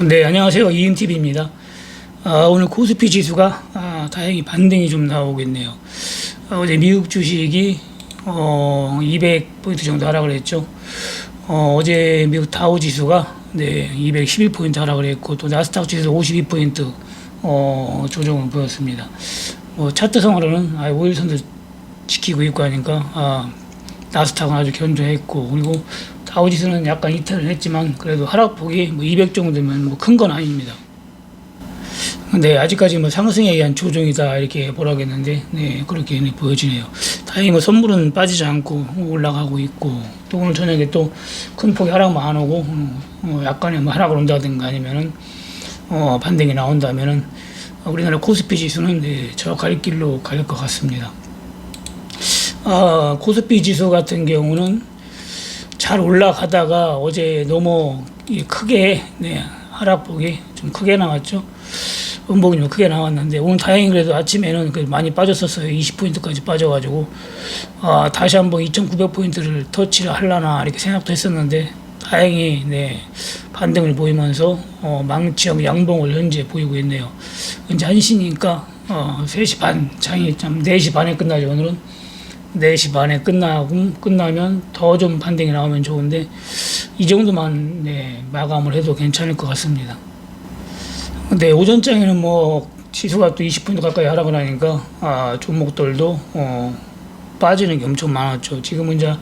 네, 안녕하세요. 이은TV입니다. 아, 오늘 코스피 지수가 아, 다행히 반등이 좀 나오겠네요. 아, 어제 미국 주식이 어, 200포인트 정도 하락을 했죠. 어, 어제 미국 다우 지수가 네, 211포인트 하락을 했고 또 나스닥 지수 52포인트 어, 조정을 보였습니다. 뭐 차트성으로는 아, 5일선도 지키고 있고 하니까 아, 나스닥은 아주 견조했고 그리고 다우지수는 약간 이탈을 했지만 그래도 하락폭이 뭐 200 정도면 뭐 큰 건 아닙니다. 근데 아직까지 뭐 상승에 의한 조정이다 이렇게 보라겠는데 네 그렇게 네, 보여지네요. 다행히 뭐 선물은 빠지지 않고 올라가고 있고 또 오늘 저녁에 또 큰 폭의 하락만 안 오고 어, 어, 약간의 뭐 하락을 온다든가 아니면은 어, 반등이 나온다면은 우리나라 코스피 지수는 네, 저갈 길로 갈 것 같습니다. 아, 코스피 지수 같은 경우는 잘 올라가다가 어제 너무 이 크게 네, 하락폭이 좀 크게 나왔죠. 음봉이 좀 크게 나왔는데 오늘 다행히 그래도 아침에는 그 많이 빠졌었어요. 20포인트까지 빠져가지고 아, 다시 한번 2,900포인트를 터치를 하려나 이렇게 생각도 했었는데 다행히 네, 반등을 보이면서 어, 망치형 양봉을 현재 보이고 있네요. 이제 1시니까 어, 3시 반 장이 참 4시 반에 끝나죠 오늘은 4시 반에 끝나고 끝나면 더좀 반등이 나오면 좋은데 이 정도만 네, 마감을 해도 괜찮을 것 같습니다. 근데 오전장에는 뭐 지수가 또 20분도 가까이 하락을 하니까 아, 종목들도 어, 빠지는 게 엄청 많았죠. 지금은 이제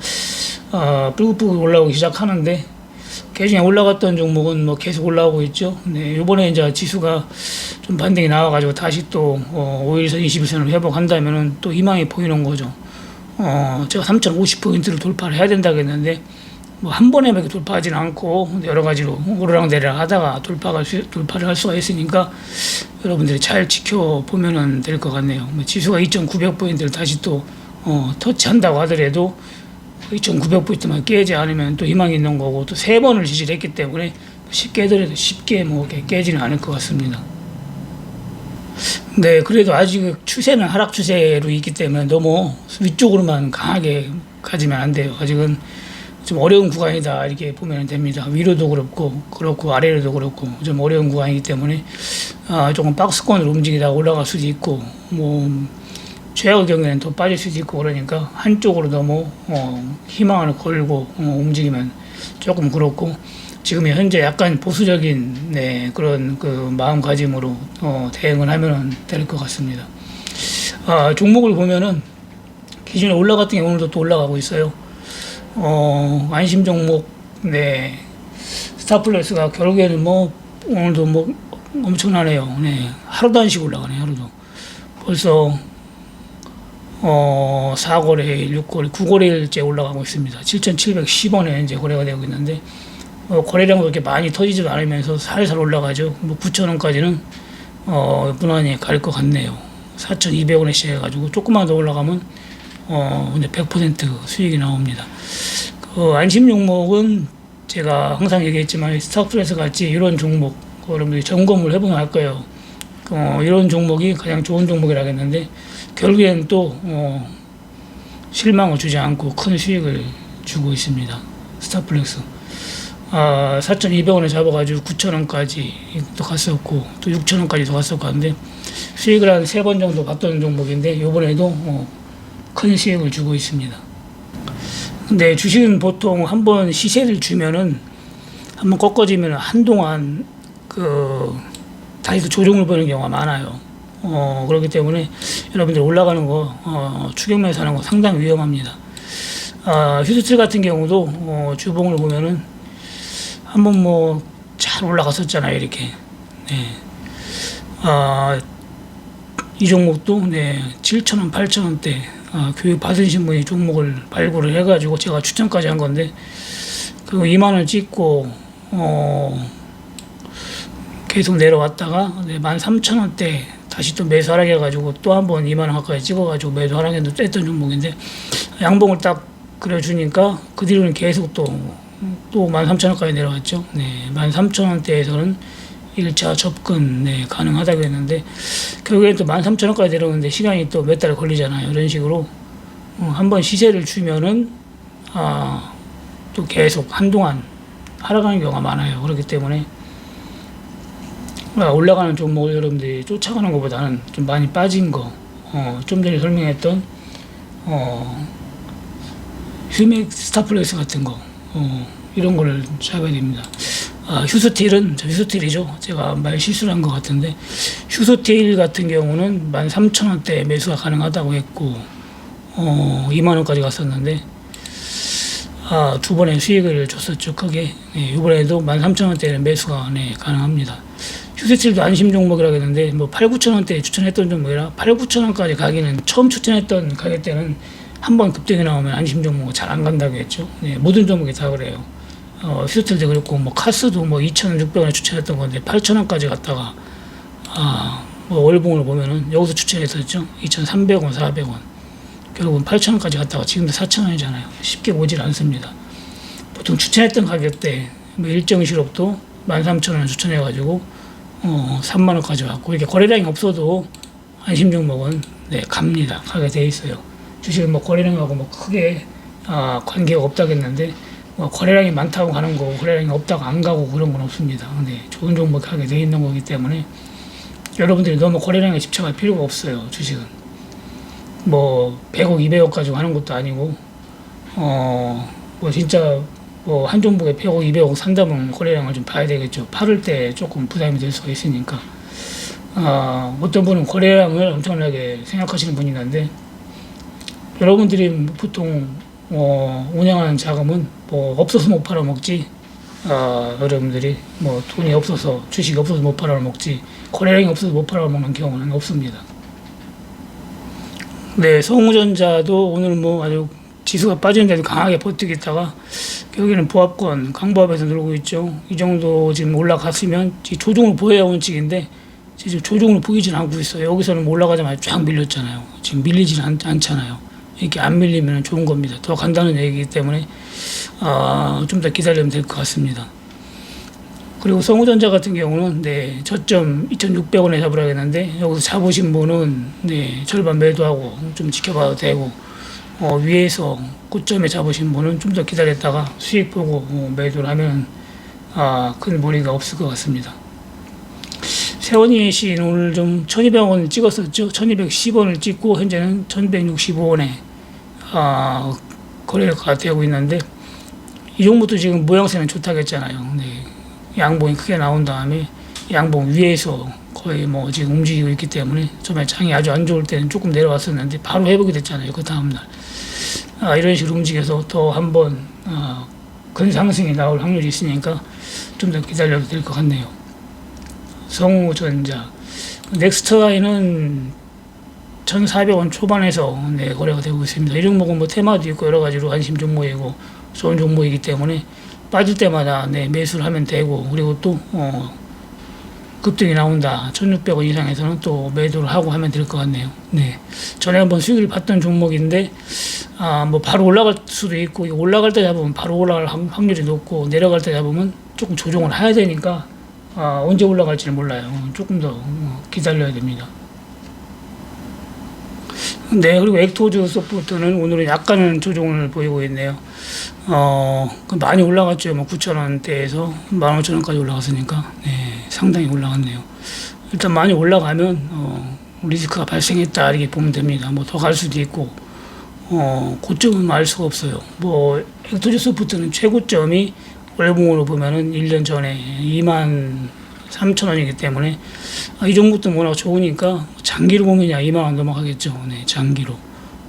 아, 뿔뿔 올라오기 시작하는데 계중에 올라갔던 종목은 뭐 계속 올라오고 있죠. 네, 이번에 이제 지수가 좀 반등이 나와가지고 다시 또 어, 5일선, 21선을 회복한다면은 또 희망이 보이는 거죠. 어, 제가 3,050포인트를 돌파를 해야 된다고 했는데, 뭐 한 번에 몇개 돌파하지는 않고, 여러 가지로 오르락내리락 하다가 돌파가, 수- 돌파를 할 수가 있으니까, 여러분들이 잘 지켜보면 될 것 같네요. 뭐 지수가 2,900포인트를 다시 또, 어, 터치한다고 하더라도, 2,900포인트만 깨지 않으면 또 희망이 있는 거고, 또 세 번을 지지를 했기 때문에, 쉽게 하더라도 쉽게 뭐 깨지는 않을 것 같습니다. 네, 그래도 아직 추세는 하락 추세로 있기 때문에 너무 위쪽으로만 강하게 가지면 안 돼요. 아직은 좀 어려운 구간이다 이렇게 보면 됩니다. 위로도 그렇고 그렇고 아래로도 그렇고 좀 어려운 구간이기 때문에 아, 조금 박스권으로 움직이다가 올라갈 수도 있고 뭐 최악의 경우에는 더 빠질 수도 있고 그러니까 한쪽으로 너무 어, 희망을 걸고 어, 움직이면 조금 그렇고 지금 현재 약간 보수적인 네, 그런 그 마음가짐으로 어, 대응을 하면 될 것 같습니다. 아, 종목을 보면은 기존에 올라갔던 게 오늘도 또 올라가고 있어요. 어, 안심 종목, 네, 스타플러스가 결국에는 뭐 오늘도 뭐 엄청나네요. 네, 하루도 안씩 올라가네, 하루도. 벌써 어, 4거래일, 6거래일, 9거래일째 올라가고 있습니다. 7,710원에 이제 거래가 되고 있는데 어, 거래량도 그렇게 많이 터지지도 않으면서 살살 올라가죠. 뭐 9,000원까지는 어, 무난히 갈 것 같네요. 4,200원에 시작해가지고 조금만 더 올라가면 어, 근데 100% 수익이 나옵니다. 그 안심 종목은 제가 항상 얘기했지만 스타프레스 같이 이런 종목 여러분들이 점검을 해보면 알 거예요. 어, 이런 종목이 가장 좋은 종목이라겠는데 결국엔 또 어, 실망을 주지 않고 큰 수익을 주고 있습니다. 스타플렉스. 아, 4,200원에 잡아가지고 9,000원까지 또 갔었고, 또 6,000원까지도 갔었고 한데, 수익을 한 세 번 정도 봤던 종목인데, 요번에도 어, 큰 수익을 주고 있습니다. 근데 주식은 보통 한 번 시세를 주면은, 한 번 꺾어지면 한동안 그, 다시 또 조정을 보는 경우가 많아요. 어, 그렇기 때문에 여러분들 올라가는 거, 어, 추격매수 하는 거 상당히 위험합니다. 아, 휴스틀 같은 경우도 어, 주봉을 보면은 한번 뭐 잘 올라갔었잖아요 이렇게 네. 아, 이 종목도 네 7천원 8천원대 아, 교육 받으신 분이 종목을 발굴을 해가지고 제가 추천까지 한 건데 그 2만원 찍고 어, 계속 내려왔다가 네, 13,000원대 다시 또 매수 하락해가지고 또 한 번 2만원 가까이 찍어가지고 매수 하락해도 뗐던 종목인데 양봉을 딱 그려주니까 그 뒤로는 계속 또 또 13,000원까지 내려왔죠. 네, 13,000원대에서는 1차 접근 네, 가능하다고 했는데 결국엔 또 13,000원까지 내려오는데 시간이 또 몇 달 걸리잖아요. 이런 식으로 어, 한번 시세를 주면은 아, 또 계속 한동안 하락하는 경우가 많아요. 그렇기 때문에 아, 올라가는 종목을 여러분들이 쫓아가는 것보다는 좀 많이 빠진 거, 어, 좀 전에 설명했던 어, 휴맥 스타플레스 같은 거, 어, 이런 거를 잡아야 됩니다. 아, 휴스틸은 저 휴스틸이죠. 제가 말 실수를 한 것 같은데 휴스틸 같은 경우는 13,000원대 매수가 가능하다고 했고 어, 2만 원까지 갔었는데 아, 두 번의 수익을 줬었죠. 크게. 네, 이번에도 13,000원대는 매수가 네, 가능합니다. 휴스틸도 안심 종목이라고 했는데 뭐 8, 9천원대 추천했던 종목이라 8, 9천원까지 가기는 처음 추천했던 가격 때는 한 번 급등이 나오면 안심 종목은 잘안 간다고 했죠. 네, 모든 종목이 다 그래요. 어, 휴스틸도 그렇고 뭐 카스도 뭐 2,600원에 추천했던 건데 8,000원까지 갔다가 아, 뭐 월봉을 보면은 여기서 추천했었죠. 2,300원, 400원. 결국은 8,000원까지 갔다가 지금도 4,000원이잖아요. 쉽게 오질 않습니다. 보통 추천했던 가격대 뭐 일정 실업도 13,000원 추천해 가지고 어, 3만 원까지 왔고 이렇게 거래량이 없어도 안심 종목은 네, 갑니다. 가게 돼 있어요. 주식은 뭐 거래량 하고 뭐 크게 아, 관계가 없다겠는데 뭐 거래량이 많다고 가는 거고 거래량이 없다고 안 가고 그런 건 없습니다. 근데 좋은 종목 하게 돼 있는 거기 때문에 여러분들이 너무 거래량에 집착할 필요가 없어요. 주식은 뭐 100억, 200억 가지고 하는 것도 아니고 어 뭐 진짜 뭐 한 종목에 100억, 200억 산다면 거래량을 좀 봐야 되겠죠. 팔을 때 조금 부담이 될 수가 있으니까. 아, 어떤 분은 거래량을 엄청나게 생각하시는 분이 있는데, 여러분들이 보통, 어, 운영하는 자금은 뭐 없어서 못 팔아먹지, 아, 여러분들이 뭐 돈이 없어서, 주식이 없어서 못 팔아먹지, 거래량이 없어서 못 팔아먹는 경우는 없습니다. 네, 성우전자도 오늘 뭐 아주 지수가 빠지는데도 강하게 버티겠다가 여기는 보합권 강보합에서 놀고 있죠. 이 정도 지금 올라갔으면 이 조종을 보여야 원칙인데 지금 조종을 보이진 않고 있어요. 여기서는 뭐 올라가자마자 쫙 밀렸잖아요. 지금 밀리진 않, 않잖아요. 이렇게 안 밀리면 좋은 겁니다. 더 간다는 얘기이기 때문에 아, 좀 더 기다리면 될 것 같습니다. 그리고 성우전자 같은 경우는 네, 저점 2,600원에 잡으라 했는데 여기서 잡으신 분은 네, 절반 매도하고 좀 지켜봐도 되고 어, 위에서 고점에 잡으신 분은 좀 더 기다렸다가 수익 보고 어, 매도를 하면 아, 큰 무리가 없을 것 같습니다. 세원이 씨는 오늘 좀 1200원 찍었었죠. 1210원을 찍고 현재는 1165원에 아, 거래가 되고 있는데 이 종목도 지금 모양새는 좋다고 했잖아요. 네. 양봉이 크게 나온 다음에 양봉 위에서 거의 뭐 지금 움직이고 있기 때문에 처음에 장이 아주 안 좋을 때는 조금 내려왔었는데 바로 회복이 됐잖아요. 그 다음날. 아, 이런 식으로 움직여서 또 한번 아, 큰 상승이 나올 확률이 있으니까 좀 더 기다려도 될 것 같네요. 성우전자 넥스트 아이는 1,400원 초반에서 네, 거래가 되고 있습니다. 이 종목은 뭐 테마도 있고 여러 가지로 관심 종목이고 좋은 종목이기 때문에 빠질 때마다 네, 매수를 하면 되고 그리고 또 어, 급등이 나온다. 1,600원 이상에서는 또 매도를 하고 하면 될 것 같네요. 네. 전에 한번 수익을 봤던 종목인데 아, 뭐 바로 올라갈 수도 있고 올라갈 때 잡으면 바로 올라갈 확- 확률이 높고 내려갈 때 잡으면 조금 조정을 해야 되니까 아, 언제 올라갈지는 몰라요. 조금 더 어, 기다려야 됩니다. 네, 그리고 엑토즈 소프트는 오늘은 약간은 조정을 보이고 있네요. 어, 그 많이 올라갔죠. 뭐 9,000원대에서 15,000원까지 올라갔으니까, 네, 상당히 올라갔네요. 일단 많이 올라가면, 어, 리스크가 발생했다, 이렇게 보면 됩니다. 뭐 더 갈 수도 있고, 어, 고점은 알 수가 없어요. 뭐, 엑토즈 소프트는 최고점이 월봉으로 보면은 1년 전에 2만 3천 원이기 때문에 아, 이 종목도 워낙 좋으니까 장기로 보면 야 2만 원 넘어가겠죠. 네, 장기로.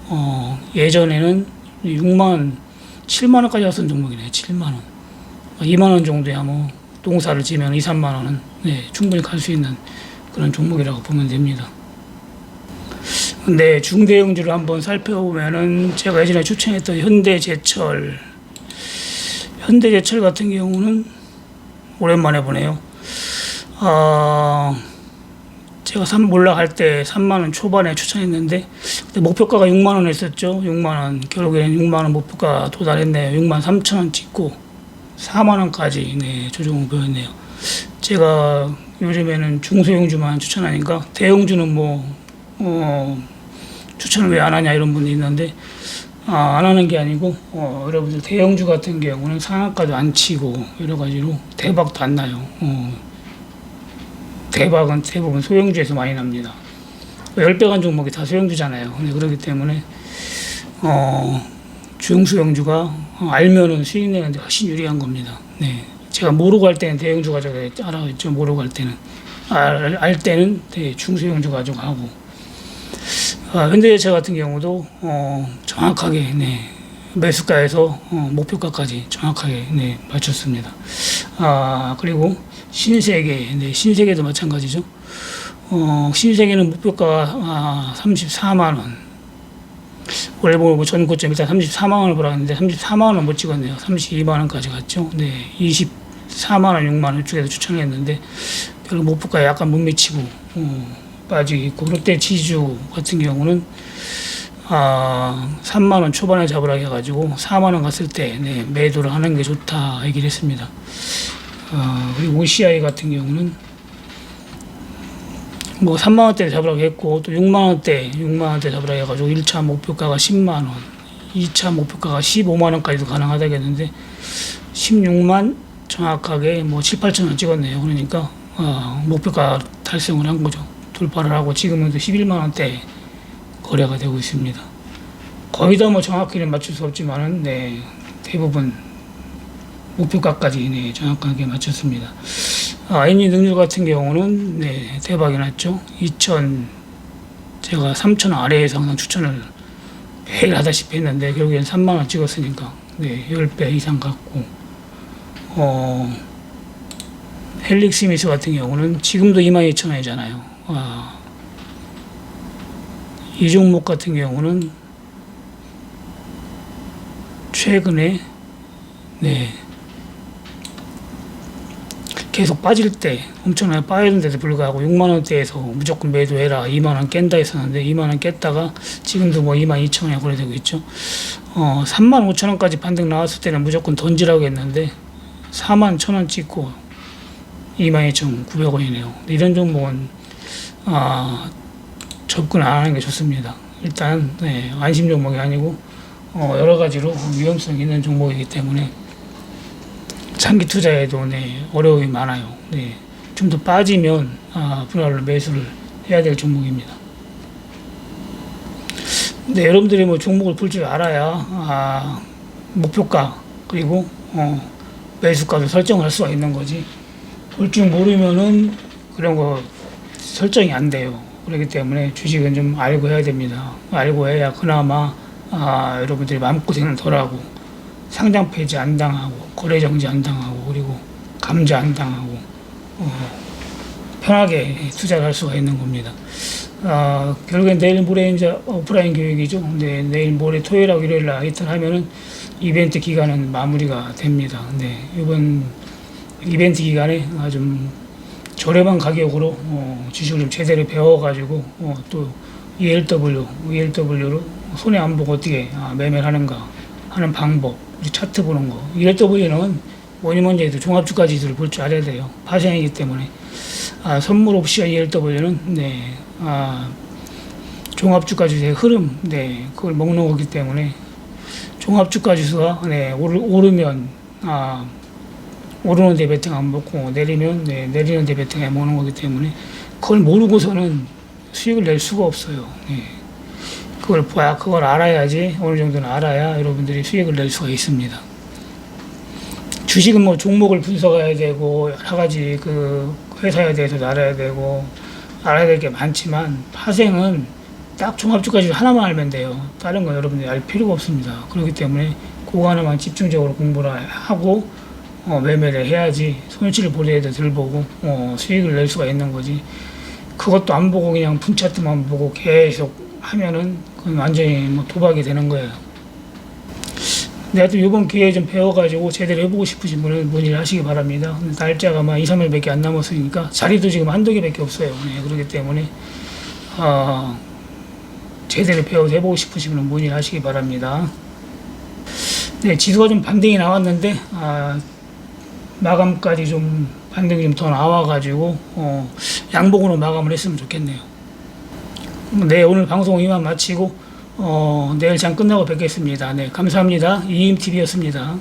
어, 예전에는 6만 7만 원까지 왔던 종목이네. 7만 원. 2만 원 정도야 뭐 동사를 지면 2, 3만 원은 네, 충분히 갈 수 있는 그런 종목이라고 보면 됩니다. 근데 중대형주를 한번 살펴보면은 제가 예전에 추천했던 현대제철 현대제철 같은 경우는 오랜만에 보네요. 아, 제가 3 올라갈 때 3만 원 초반에 추천했는데 목표가가 6만 원 했었죠. 6만 원. 결국에는 6만 원 목표가 도달했네요. 6만 3천 원 찍고 4만 원까지 네, 조정을 보였네요. 제가 요즘에는 중소형주만 추천하니까 대형주는 뭐 어, 추천을 왜 안 하냐 이런 분이 있는데 아, 안 하는 게 아니고 어, 여러분들 대형주 같은 경우는 상한가도 안 치고 여러 가지로 대박도 안 나요. 어, 대박은 대부분 소형주에서 많이 납니다. 10배 간 종목이 다 소형주잖아요. 그렇기 때문에 어, 중소형주가 어, 알면은 수익 내는데 훨씬 유리한 겁니다. 네. 제가 모르고 할 때는 대형주 가져가 알아겠죠. 모르고 할 때는 알, 알 때는 대 중소형주 가지고 하고 아, 현대제차 같은 경우도 어, 정확하게 네, 매수가에서 어, 목표가까지 정확하게 네, 맞췄습니다. 아 그리고 신세계, 네, 신세계도 마찬가지죠. 어, 신세계는 목표가 아, 34만 원. 원래 뭐 전고점 일단 34만 원을 보라는데 34만 원은 못 찍었네요. 32만 원까지 갔죠. 네, 24만 원, 6만 원 쪽에서 추천했는데 결국 목표가에 약간 못 미치고 어, 빠지고 롯데 지주 같은 경우는 아, 3만 원 초반에 잡으라 해가지고 4만 원 갔을 때 네, 매도를 하는 게 좋다 얘기를 했습니다. 아, 그리고 OCI 같은 경우는 뭐 3만 원대 잡으라고 했고 또 6만 원대 6만 원대 잡으라 해가지고 1차 목표가가 10만 원, 2차 목표가가 15만 원까지도 가능하다겠는데 16만 정확하게 뭐 7, 8천 원 찍었네요. 그러니까 어, 목표가 달성을 한 거죠. 돌파를 하고 지금은 11만 원대 거래가 되고 있습니다. 거의 다 뭐 정확히는 맞출 수 없지만은 네, 대부분 목표가까지 네, 정확하게 맞췄습니다. 아, 애니 능률 같은 경우는 네, 대박이 났죠. 2천 제가 3천 원 아래에서 항상 추천을 매일 하다시피 했는데 결국엔 3만 원 찍었으니까 네, 10배 이상 갔고 어, 헬릭 스 미스 같은 경우는 지금도 22,000원이잖아요. 아, 이 종목 같은 경우는 최근에 네 계속 빠질 때 엄청나게 빠졌는데도 불구하고 6만 원대에서 무조건 매도해라 2만 원 깬다 했었는데 2만 원 깼다가 지금도 뭐 2만 2천 원에 거래되고 있죠. 어 3만 5천 원까지 반등 나왔을 때는 무조건 던지라고 했는데 4만 천원 찍고 2만 2천 9백 원이네요. 이런 종목은 아 접근 안 하는 게 좋습니다. 일단 네, 안심 종목이 아니고 어, 여러 가지로 위험성 있는 종목이기 때문에 장기 투자에도 네, 어려움이 많아요. 네, 좀 더 빠지면 아, 분할로 매수를 해야 될 종목입니다. 네, 여러분들이 뭐 종목을 볼 줄 알아야 아, 목표가 그리고 어, 매수가도 설정할 수가 있는 거지. 볼 줄 모르면은 그런 거 설정이 안 돼요. 그렇기 때문에 주식은 좀 알고 해야 됩니다. 알고 해야 그나마 아, 여러분들이 마음고생은 덜하고 상장 폐지 안 당하고 거래 정지 안 당하고 그리고 감자 안 당하고 어, 편하게 투자를 할 수가 있는 겁니다. 아, 결국엔 내일 모레 이제 오프라인 교육이죠. 근데 내일 모레 토요일하고 일요일 날 이틀 하면은 이벤트 기간은 마무리가 됩니다. 네, 이번 이벤트 기간에 아, 좀 저렴한 가격으로 어, 주식을 좀 제대로 배워가지고 어, 또 ELW, ELW로 손해 안 보고 어떻게 아, 매매를 하는가 하는 방법, 우리 차트 보는 거. ELW는 뭐니 뭐니 해도 종합주가 지수를 볼 줄 알아야 돼요. 파생이기 때문에. 아, 선물 옵션 ELW는 네, 아, 종합주가 지수의 흐름, 네, 그걸 먹는 거기 때문에 종합주가 지수가 네, 오르, 오르면 아, 오르는 데 베팅 안 먹고 내리면 네, 내리는 데 베팅 안 먹는 거기 때문에 그걸 모르고서는 수익을 낼 수가 없어요. 네. 그걸 봐야 그걸 알아야지 어느 정도는 알아야 여러분들이 수익을 낼 수가 있습니다. 주식은 뭐 종목을 분석해야 되고 여러 가지 그 회사에 대해서도 알아야 되고 알아야 될 게 많지만 파생은 딱 종합주까지 하나만 알면 돼요. 다른 건 여러분들이 알 필요가 없습니다. 그렇기 때문에 그거 하나만 집중적으로 공부를 하고 어, 매매를 해야지 손실을 보더라도 덜 보고 어, 수익을 낼 수가 있는 거지. 그것도 안 보고 그냥 분차트만 보고 계속 하면은 완전히 뭐 도박이 되는 거예요. 근데 하여튼 이번 기회에 좀 배워가지고 제대로 해보고 싶으신 분은 문의를 하시기 바랍니다. 날짜가 막 2, 3일밖에 안 남았으니까 자리도 지금 한두 개밖에 없어요. 네, 그렇기 때문에 어, 제대로 배워서 해보고 싶으신 분은 문의를 하시기 바랍니다. 네, 지수가 좀 반등이 나왔는데 아, 마감까지 좀 반등이 좀 더 나와가지고 어, 양봉으로 마감을 했으면 좋겠네요. 네, 오늘 방송 이만 마치고 어, 내일 장 끝나고 뵙겠습니다. 네, 감사합니다. 이임TV였습니다.